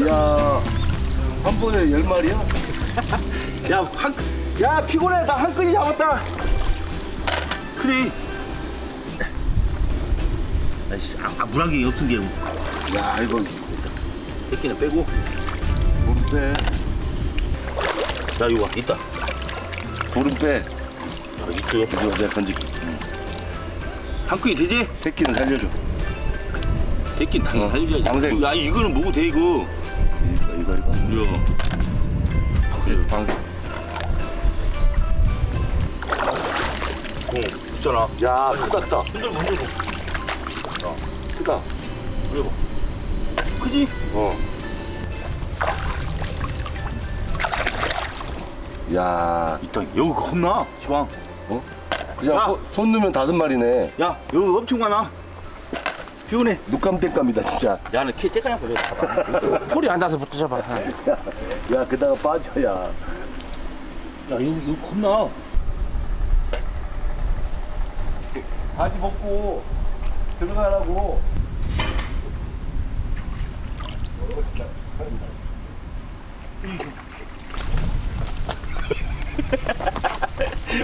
이야, 한 번에 열 마리야? 야, 한, 야, 피곤해. 나 한 끈이 잡았다. 그래. 아이씨, 아, 아, 물안경이 없은 게. 야, 이거 몇 개는 빼고. 물은 빼. 야, 이거 있다. 물은 빼. 아, 있지. 이거 내가 던질게. 한 끈이 되지? 새끼는 살려줘. 됐긴 당연히 어, 살려줘야지. 방생. 야, 이거는 뭐고 돼, 이거. 이거, 이거. 이거. 그래, 방생. 공, 있잖아. 야, 크다, 크다. 흔들어, 흔들어. 크다. 크지? 어. 야, 있다. 여기 겁나, 시방. 어? 야, 손 넣으면 다섯 마리네. 야, 여기 엄청 많아. 피곤해. 눈감땡감이다, 진짜. 야, 너키 째까냐 버려. 봐봐. 소리 안 나서 붙어줘봐. 야, 그다가 빠져, 야. 야, 이거, 이거 겁나. 바지 벗고 들어가라고.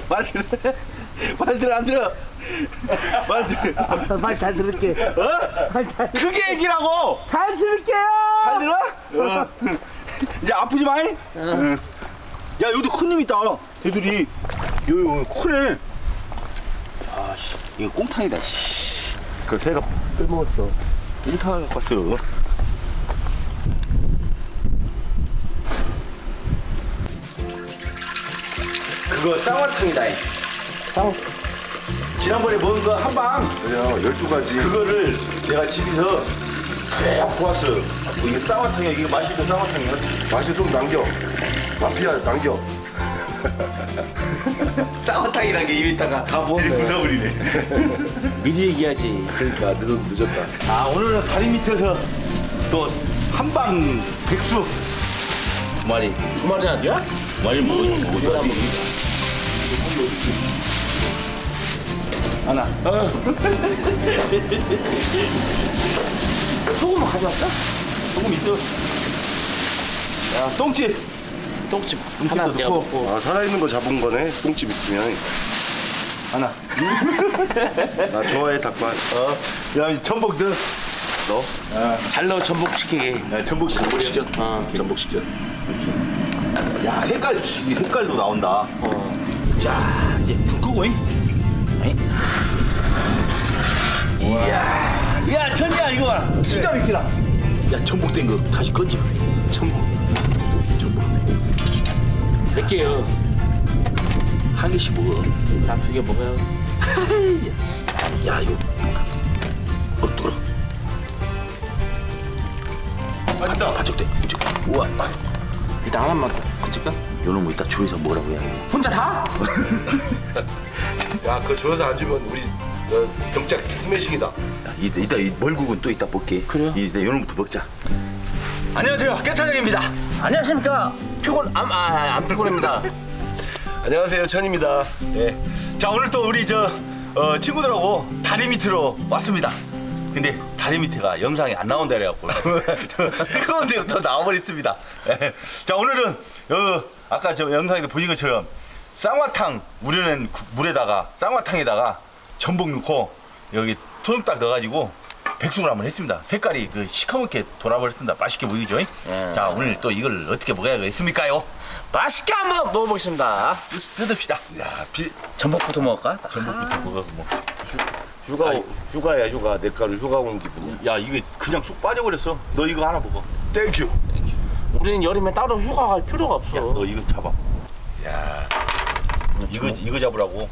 말 들어. 말 들어, 안 들어. 말. 말잘 들을게. 어? 말잘 크게 얘기라고! 잘 들을게요. 잘 들어? 어. 이제 아프지 마이? 야, 여기도 큰 놈 있다. 애들이. 여기, 여기 크네. 아, 씨. 이거 꽁탕이다, 씨. 그 새가 빼먹었어. 꽁탕을 갖고 왔어. 그거 쌍화탕이다. 이. 쌍. 지난번에 먹은 거 한방 그래요, 12가지. 그거를 내가 집에서 푹 구웠어. 뭐 이게 쌍화탕이야. 이게 맛있는 쌍화탕이야. 맛이 좀 남겨. 마피아 남겨. 쌍화탕이란 게 입에 있다가 다 먹네. 부숴버리네. 미리 얘기하지. 그러니까 늦었, 늦었다. 아 오늘은 다리 밑에서 또 한방 백수 두 마리 두 마리? 두 마리 먹어 먹어 하나 어. 소금 가져왔어? 조금 있어 야 똥집 똥집 하나 내가 먹고. 아, 살아있는 거 잡은 거네. 똥집 있으면. 하나 나 좋아해, 닭발. 어야 전복 넣어 너 잘 넣어 전복 시키게. 야, 전복 전복 시켜 어. 전복 시켜 야 색깔 이 색깔도 나온다 어. 자 이제 불 끄고 잉 이야 야 천이야 이거 봐라. 기가 막히다. 야 전복된 거 다시 건져. 전복. 전복. 몇 개요? 한 개씩 먹어. 나 두 개 먹어요. 야 이거. 어 뜨거워 맛있다. 반쪽돼 이쪽 우와. 일단 하나만 붙일까? 요런 거 이따 조여서 먹으라고 해야. 혼자 다? 야, 그거 줘서 안 주면 우리 어, 정작 스매싱이다. 이따 이따 이 멀국은 또 이따 볼게 그래요? 이따 요런부터 먹자 안녕하세요 깨차장입니다 안녕하십니까. 피곤 안, 아, 안 피곤합니다. 안녕하세요, 천입니다. 네. 자 오늘 또 우리 저 어, 친구들하고 다리 밑으로 왔습니다. 근데 다리 밑에가 영상이 안 나온다 그래갖고 뜨거운 데로 또 나와버렸습니다. 예. 자 오늘은 어, 아까 저 영상에도 보신 것처럼 쌍화탕 우려낸 국- 물에다가 쌍화탕에다가 전복 넣고 여기 소금딱 넣어가지고 백숙을 한번 했습니다. 색깔이 그 시커멓게 돌아버렸습니다. 맛있게 보이죠? 자 오늘 또 이걸 어떻게 먹어야겠습니까요? 맛있게 한번 먹어보겠습니다. 뜯읍시다. 야, 비, 전복부터 먹을까? 전복부터 먹어 뭐. 휴가. 휴가야, 휴가. 내 가루 휴가 온 기분이야. 야 이게 그냥 쑥 빠져버렸어. 너 이거 하나 먹어. 땡큐. 우리는 여름에 따로 휴가 갈 필요가 없어. 야, 너 이거 잡아. 야, 이거 이거 잡으라고.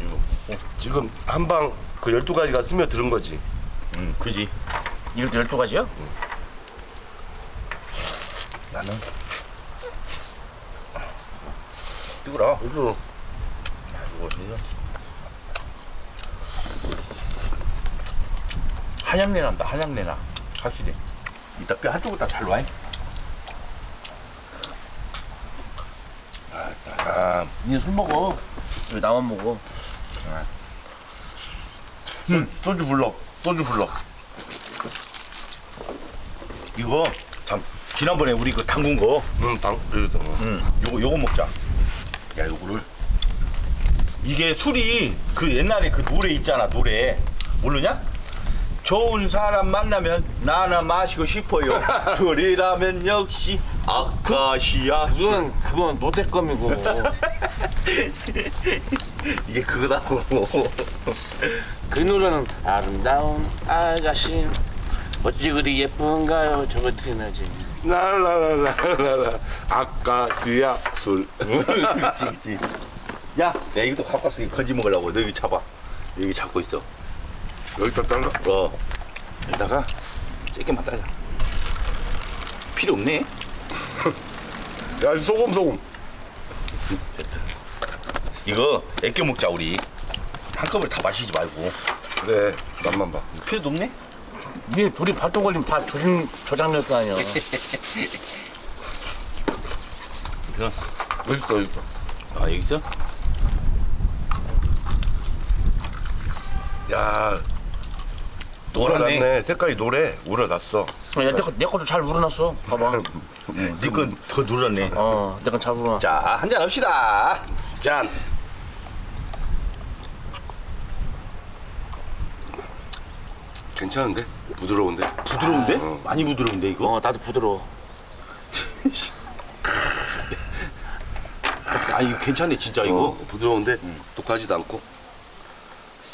이거. 어, 지금 한 방 그 12가지가 스며드는 거지. 음, 그지. 이것도 12가지요? 나는 뜨거라. 이거 이거 이거. 한약내 난다. 한약내 나. 확실히. 이따 뼈 한쪽을 다잘 놔. 아, 니네 술 먹어. 왜 나만 먹어? 소주 불러. 소주 불러. 이거 참 지난번에 우리 그 담근 거 응, 당, 그래도. 응, 요거 요거 먹자. 야, 요거를 이게 술이 그 옛날에 그 노래 있잖아 노래 모르냐? 좋은 사람 만나면 나나 마시고 싶어요. 술이라면 역시 아카시아 술. 그건 그건 노태껌이고. 이게 그거다고. 그 노래는 아름다운 아가씨 어찌 그리 예쁜가요? 저거 틀어야지. 라라라라라라. 아까 그야 술. 그치 그치. 야, 야 이것도 갖고 왔어. 이거 건지 먹으려고. 너 여기 잡아. 여기 잡고 있어. 여기다 달라. 어. 여기다가 조금만 따자. 필요 없네. 야, 소금, 소금. 이거 애껴 먹자 우리. 한꺼번에 다 마시지 말고. 그래, 맛만 봐. 필요도 없네. 네 둘이 발동 걸리면 다 조심 조장낼 거 아니야. 그럼. 여기 있다, 여기 있다. 아 여기 있어? 야, 노랗네. 우러났네. 색깔이 노래. 우러났어. 야, 내, 거, 내 것도 잘 우러났어. 봐봐. 니건더 노랗네. 어, 내 건 잘 우러나. 자 한 잔 합시다. 짠. 괜찮은데? 부드러운데? 부드러운데? 어. 많이 부드러운데 이거? 어, 나도 부드러워. 아 이거 괜찮네 진짜 이거. 어, 부드러운데 독하지도 않고.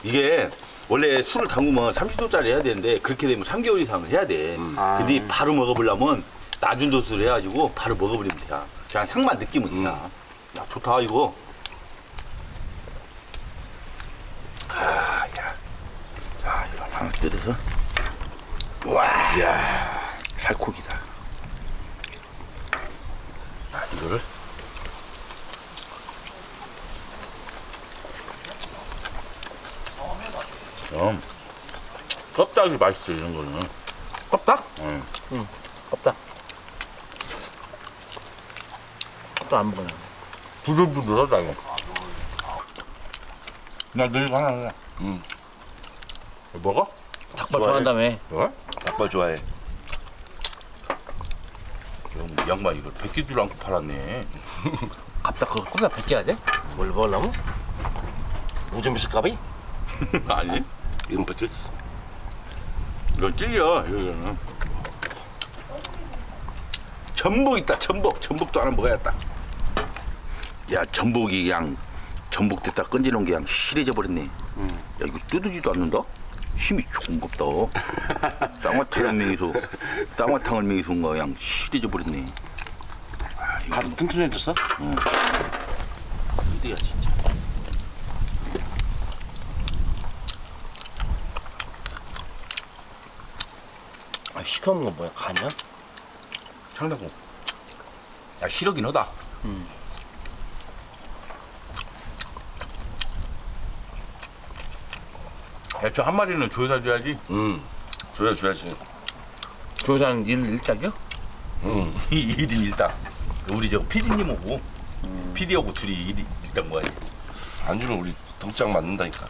이게 원래 술을 담그면 30도짜리 해야 되는데 그렇게 되면 3개월 이상을 해야 돼. 아. 근데 바로 먹어보려면 낮은 도수를 해가지고 바로 먹어버리면 돼. 그냥 향만 느끼면 돼. 야 좋다 이거. 아, 야. 자, 이거 하나 뜯어서. 와, 야, 살코기다. 아, 이거를. 좀 껍데기 맛있어 이런 거는. 껍딱? 응. 응, 껍딱. 껍딱 안 먹어요. 부들부들하다 이거. 나너 이거 하나 해. 응. 먹어? 닭발 좋아해. 좋아한다며. 뭐? 닭발 좋아해. 형, 양반 이걸 백기들 않고 팔았네. kap딱 그거 껍딱 벗겨야 돼? 뭘 먹으려면? 우정비스 값이? 아니? 이름 뺏겨. 이건 찔려 이거는. 전복 있다 전복 전복도 하나 먹어야겠다. 야 전복이 그냥 전복 됐다 끈질놓은 게 그냥 실해져 버렸네. 야 이거 뜯어지도 않는다? 힘이 좋은갑다. 쌍화탕을 먹이서 쌍화탕을 온거 그냥 실해져 버렸네. 가도 튼튼해졌어? 이래야 진 시커먼 거 뭐야? 간이야? 창나고. 야 실하긴 하다. 야저 한 마리는 조여다 줘야지. 응. 줘야 줘야지. 조산 일 일작이요? 응. 이 1인 일당. 우리 저 PD님하고 PD하고 둘이 일, 일당 뭐야? 안주는 우리 덕장 맞는다니까.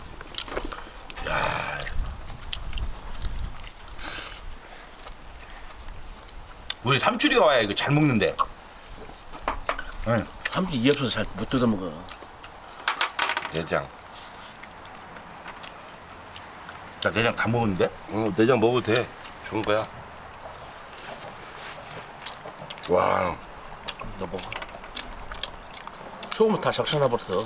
우리 삼촌이가 와야 이거 잘 먹는데. 응. 삼촌 이 없어서 잘 못 뜯어 먹어. 내장. 자 내장 다 먹었는데? 어, 내장 먹어도 돼. 좋은 거야. 와, 너 먹어. 소금은 다 적셔놔 버렸어.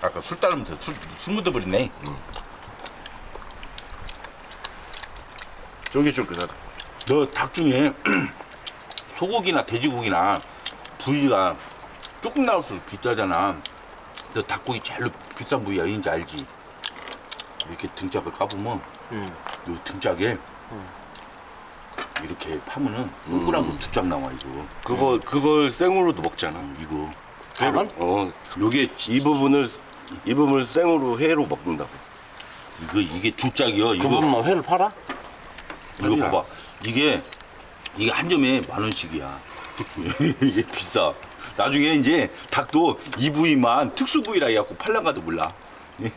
아까 술 따르면서 술, 술 묻어버렸네. 쫄깃쫄깃하다. 너닭 중에 소고기나 돼지고기나 부위가 조금 나올수록 비싸잖아. 너 닭고기 제일로 비싼 부위가 어딘지 알지? 이렇게 등짝을 까보면 응. 요 등짝에 이렇게 파면은 동그란 거두짝 나와 이거. 그거 그걸 생으로도 먹잖아. 이거. 대만? 어, 요게 이 부분을 이 부분을 생으로 회로 먹는다고. 이거 이게 두 짝이요. 그 이거 부분만 회를 팔아? 이거 아니야. 봐봐. 이게 이게 한 점에 만 원씩이야. 이게 비싸. 나중에 이제 닭도 이 부위만 특수 부위라 해갖고 팔랑가도 몰라. 예.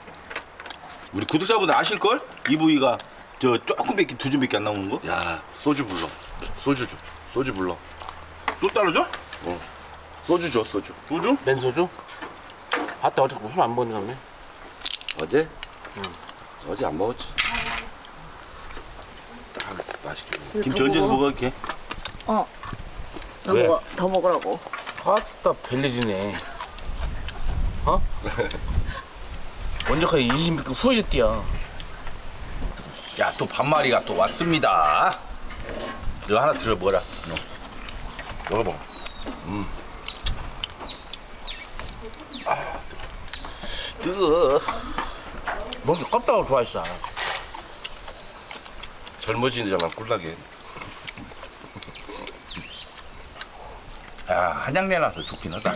우리 구독자분들 아실 걸? 이 부위가 저 조금밖에 두 점밖에 안 나오는 거? 야, 소주 불러. 소주 줘. 소주 불러. 또 따로 줘? 소주 줘, 소주. 소주? 맨소주? 아따 어제 무슨 안 먹었냐며 어제? 어제 안 먹었지. 딱 맛있게. 먹어. 김치 얹어서 먹을게. 어. 더 왜? 먹어. 더 먹으라고. 아따 별일이네 어? 먼저까지 20개 후회졌디야 야, 또 반마리가 또 왔습니다. 이거 하나 들어 먹어라. 너. 먹어봐. 뜨거 먹기 껍데기 좋아했어 젊어지잖아, 꿀나게. 야, 한약내 나서 좋긴 하다.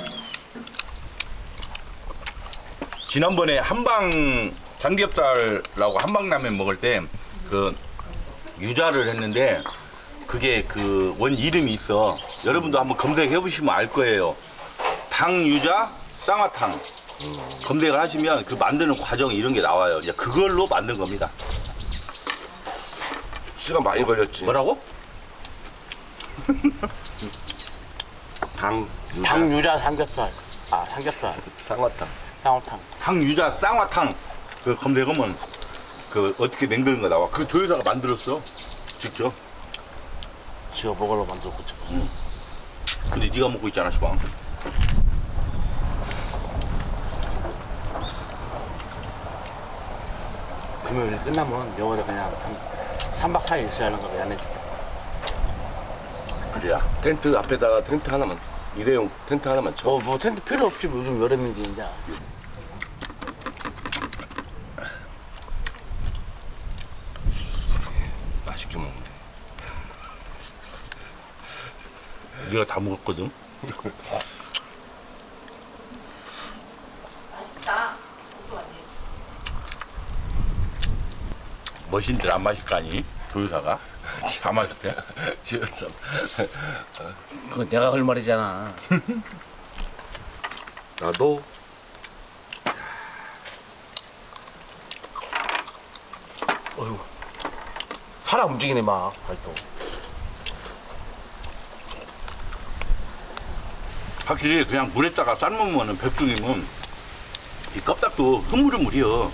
지난번에 한방 삼겹살하고 한방라면 먹을 때 그 유자를 했는데 그게 그 원 이름이 있어. 여러분도 한번 검색해 보시면 알 거예요. 당유자 쌍화탕. 검색을 하시면 그 만드는 과정 이런 게 나와요. 이제 그걸로 만든 겁니다. 시간 많이 걸렸지. 뭐라고? 당, 유자, 당유자 삼겹살 아 삼겹살 상어탕. 쌍화탕 당 유자 쌍화탕 그 검색하면 그 어떻게 만드는 거 나와. 그 조여사가 만들었어. 직접. 지어 먹으러 만들었고 근데 네가 먹고 있잖아, 시방. 금요일 끝나면 여기다 그냥 한 3박 4일 있어야 하는 거야 안에 그래야. 텐트 앞에다가 텐트 하나만. 일회용 텐트 하나만 쳐. 뭐, 뭐 텐트 필요 없지 뭐 요즘 여름인데 이제 맛있게 먹는데. 네가 다 먹었거든. 멋인들 안 마실 거 아니? 조유사가 다 마셨대. 지원삼. 그거 내가 할 말이잖아 나도 어휴 팔아 움직이네 막 발도 확실히 그냥 물에다가 삶으면은 백중이면 이 껍닥도 흐물흐물이여.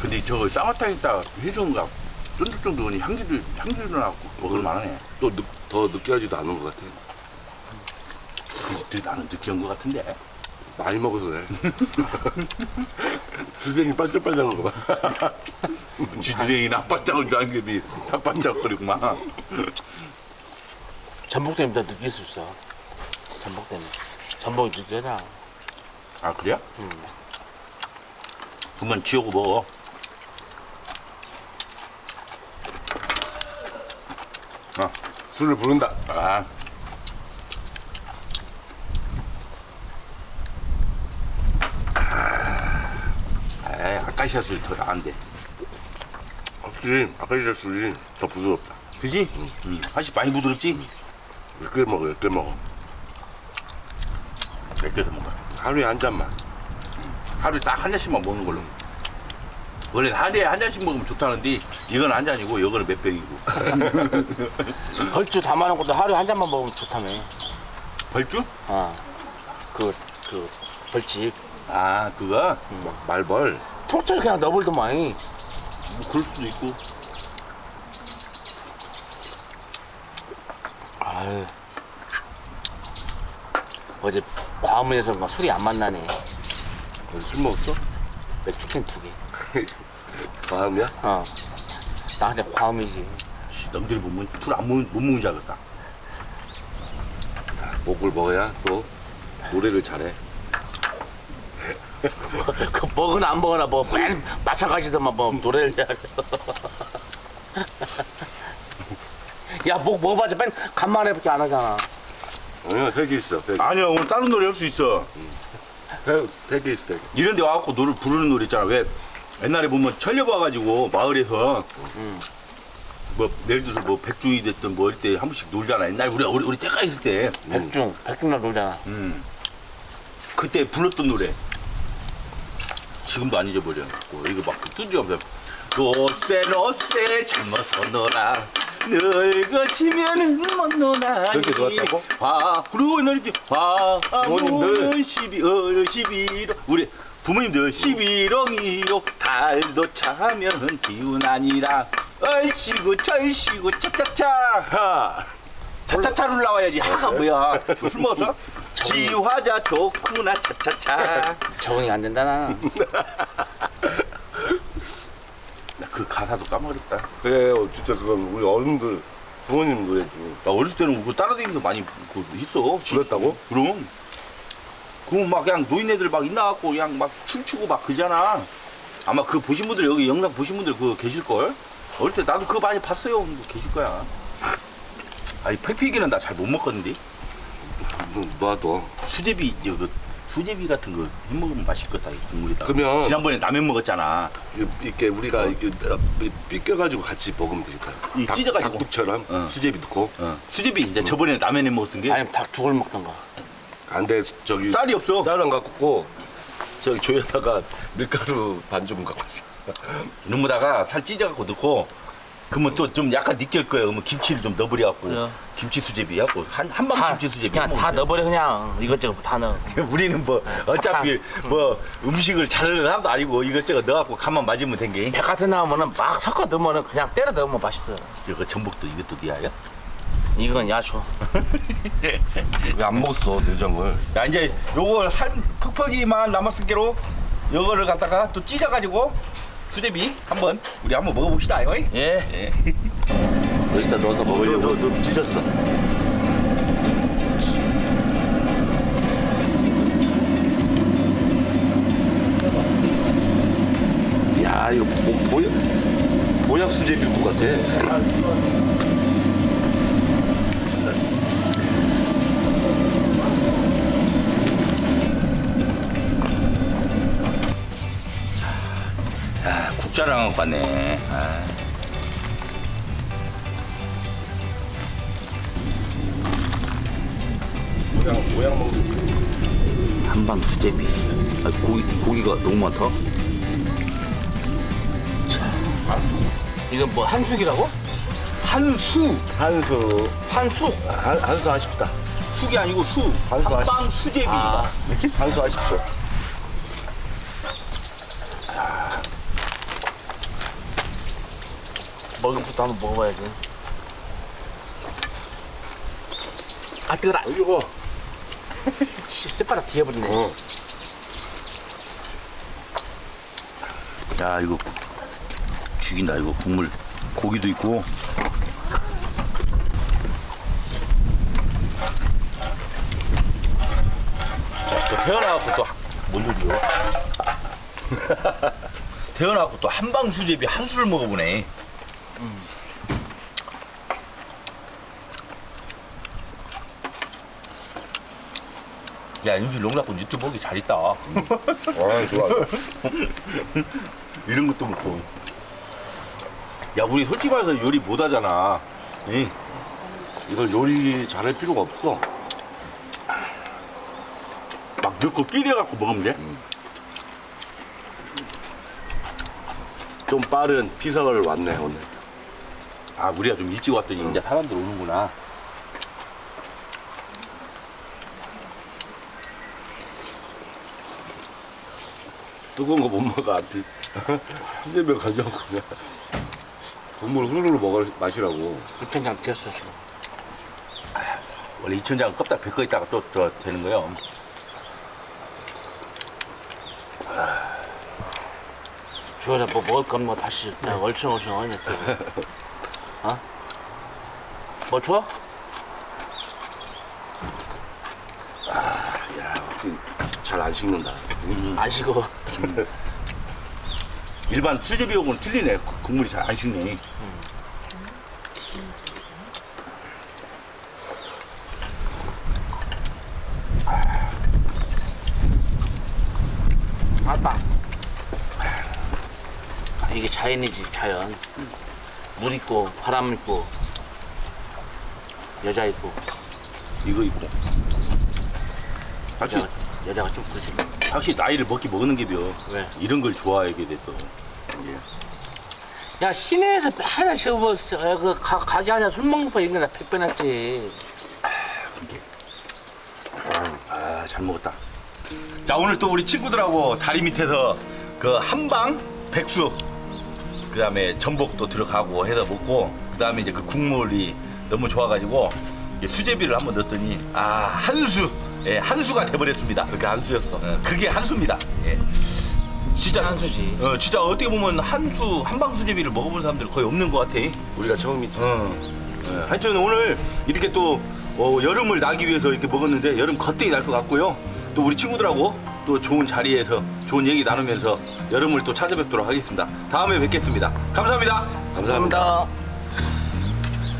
근데 저거 쌍화탕에다가 해주는 거 쫀득쫀득하니 향기도 향기도 나고 먹을 만하네. 또 더 느끼하지도 않은 것 같아. 근데 나는 느끼한 것 같은데. 많이 먹어서 그래. 주댕이 반짝반짝한 거 봐. 지드레이 나빠짝은 줄 알겠니? 다 반짝거리구만. 전복 때문에 다 느낄 수 있어 전복 때문에 전복이 느껴져 아 그래요? 음. 그만 지우고 먹어. 아, 술을 부른다. 아. 아, 아카시아 술이 더 나은데. 확실히 아까리자 술이 더 부드럽다. 그지? 응. 사실 많이 부드럽지? 꽤 먹어요, 꽤 먹어. 맥혀서 먹어. 하루에 한 잔만. 하루에 딱 한 잔씩만 먹는 걸로. 원래 하루에 한 잔씩 먹으면 좋다는데 이건 한 잔이고 이거는 몇 병이고. 벌주 담아놓은 것도 하루에 한 잔만 먹으면 좋다며 벌주? 아그 그 벌집 아 그거? 말벌. 통째로 그냥 넣어버리더만 뭐 그럴 수도 있고. 아유 어제 과문에서 막 술이 안 만나네 오늘 술 먹었어? 맥주 캔 두 개 마음이야? 어. 나한테 과음이지. 씨, 남들이 보면 술안 먹는 못 먹는 줄 알겠다. 목을 먹어야 또 노래를 잘해. 그 먹으나 안 먹으나 뭐 맨 마찬가지더만 뭐 노래를 해야. 야, 목 먹어봤자 맨 간만에밖에 안 하잖아. 아니야, 세개 있어. 세 개. 아니야 오늘 다른 노래 할 수 있어. 세개 있어. 이런 데 와갖고 노래 부르는 노래 있잖아. 왜 옛날에 보면 철렵 와가지고 마을에서 뭐 예를 들어서 뭐 백중이 됐든 뭐할때한 번씩 놀잖아. 옛날 우리 우리, 우리 때가 있을 때 백중, 백중 날 놀잖아. 음. 그때 불렀던 노래. 지금도 안 잊어버려. 뭐 이거 막그 뚜지 없어. 노세 노세 젊어서 놀아 늙어지면은 못 노나니 그렇게 좋았다고? 화 그리고 너 이렇게 화 부모님들. 12월 11월 우리 부모님들 11월이요. 달도 차면 기운 아니라. 얼씨구 절씨구 차차차. 하. 차차차를 나와야지. 하가 뭐야. 술 먹었어? 지화자 좋구나 차차차. 적응이 안 된다 나는. 나그 가사도 까먹었다. 그래 어, 진짜 그건 우리 어른들 부모님 노래지 나 어렸을 때는 그거 따라다니면서 많이 그 했어. 그랬다고? 그럼 그럼 막 그냥 노인네들 막 있나갖고 그냥 막 춤추고 막 그잖아. 아마 그 보신 분들 여기 영상 보신 분들 그거 계실걸? 어릴 때 나도 그거 많이 봤어요. 뭐 계실 거야. 아니 팽팽이는 나 잘 못 먹거든데. 너, 놔둬. 수제비 이제 그 수제비 같은 거 해먹으면 맛있겠다 이 국물에다. 그러면- 지난번에 라면 먹었잖아. 이렇게 우리가 이렇게 삐껴가지고 같이 먹으면 되니까 이 찢어가지고. 닭국처럼 어. 수제비 넣고. 어. 수제비 이제 저번에 라면에 먹었던 게? 아니면 닭 죽을 먹던가. 안돼 저기 쌀이 없어 쌀 안 갖고 저기 조에다가 밀가루 반좀 갖고 있어 이놈에다가 살 찢어갖고 넣고 그러면 또 좀 약간 느낄 거예요. 그러면 김치를 좀 넣어버려갖고 그래요. 김치 수제비 하고 한 한방 다, 김치 수제비. 그냥 다 해먹으면 넣어버려 그냥 이것저것 다 넣어. 돼. 우리는 뭐 어차피 뭐 음식을 잘하는 사람도 아니고 이것저것 넣어갖고 간만 맞으면 된 게. 백화점 나오면은 막 섞어 넣으면은 그냥 때려 넣으면 맛있어. 이거 전복도 이것도 니아야? 이건 야초. 왜 안 먹었어 내장을 자 이제 요거 살 퍽퍽이만 남았을 게로 요거를 갖다가 또 찢어가지고 수제비 한번 우리 한번 먹어봅시다. 이거. 예. 예. 여기다 넣어서 먹으려고 찢었어. 야 이거 뭐, 보약 보약 수제비 국 같아 아, 국자랑 같네. 아. 한방 수제비. 아, 고기 고기가 너무 많다. 이건 뭐 한숙이라고? 한수. 한수 한숙. 한, 한수 하십시다 숙이 아니고 수. 한수 한방 수제비. 아. 한수 하십시오 먹은 것도 한번 먹어봐야지. 아 뜨거라. 이거 씨, 쌔바닥 뒤에버리네. 어. 야 이거 죽인다 이거 국물 고기도 있고 또 태어나갖고 또뭔 소리요 태어나갖고 또 한방 수제비 한 수를 먹어보네 야 윤주 농락군 유튜브 보기 잘 있다 아 좋아 이런 것도 먹고. 야, 우리 솔직히 말해서 요리 못 하잖아. 예. 이걸 요리 잘할 필요가 없어 막 넣고 끼려갖고 먹으면 돼? 좀 빠른 피서를 왔네 오늘 아, 우리가 좀 일찍 왔더니 이제 사람들 오는구나. 뜨거운 거 못 먹어 앞이 수제비 가져오고 그냥 국물 후루루 먹을 맛이라고 육천장 튀었어 지금. 원래 이천장 껍딱 벗고 있다가 또, 또 되는 거요. 주여자 뭐 먹을 건 뭐 다시 그냥 얼쩡얼쩡 하냐 또. 어? 뭐 줘? 야 역시 잘안 식는다 안 식어. 일반 수제비하고는 틀리네. 국- 국물이 잘 안 식네. 맞다. 이게 자연이지 자연. 물 있고 바람 있고 여자 있고 이거 있고. 확실히, 여자가, 여자가 좀 그지. 확실히 나이를 먹기 먹는 게며 왜? 이런 걸 좋아하게 됐어. 이제. 야 시내에서 맨날 뭐, 어, 그 가, 가게 하냐 술 먹는 거 이게 나 백배났지 아, 잘 먹었다. 자, 오늘 또 우리 친구들하고 다리 밑에서 그 한방 백수, 그 다음에 전복도 들어가고 해서 먹고, 그 다음에 이제 그 국물이 너무 좋아가지고 수제비를 한번 넣었더니, 아, 한수, 예, 한수가 돼버렸습니다. 그게 한수였어. 어, 그게 한수입니다. 예. 진짜 한수지. 어, 진짜 어떻게 보면 한수 한방 수제비를 먹어본 사람들 거의 없는 것 같아. 우리가 처음이지. 어. 예, 하여튼 오늘 이렇게 또 어, 여름을 나기 위해서 이렇게 먹었는데 여름 겉되게 날것 같고요. 또 우리 친구들하고 또 좋은 자리에서 좋은 얘기 나누면서 여름을 또 찾아뵙도록 하겠습니다. 다음에 뵙겠습니다. 감사합니다. 감사합니다. 감사합니다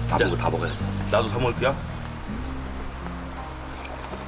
다 먹어 다 먹어야 돼. 나도 사 먹을게요.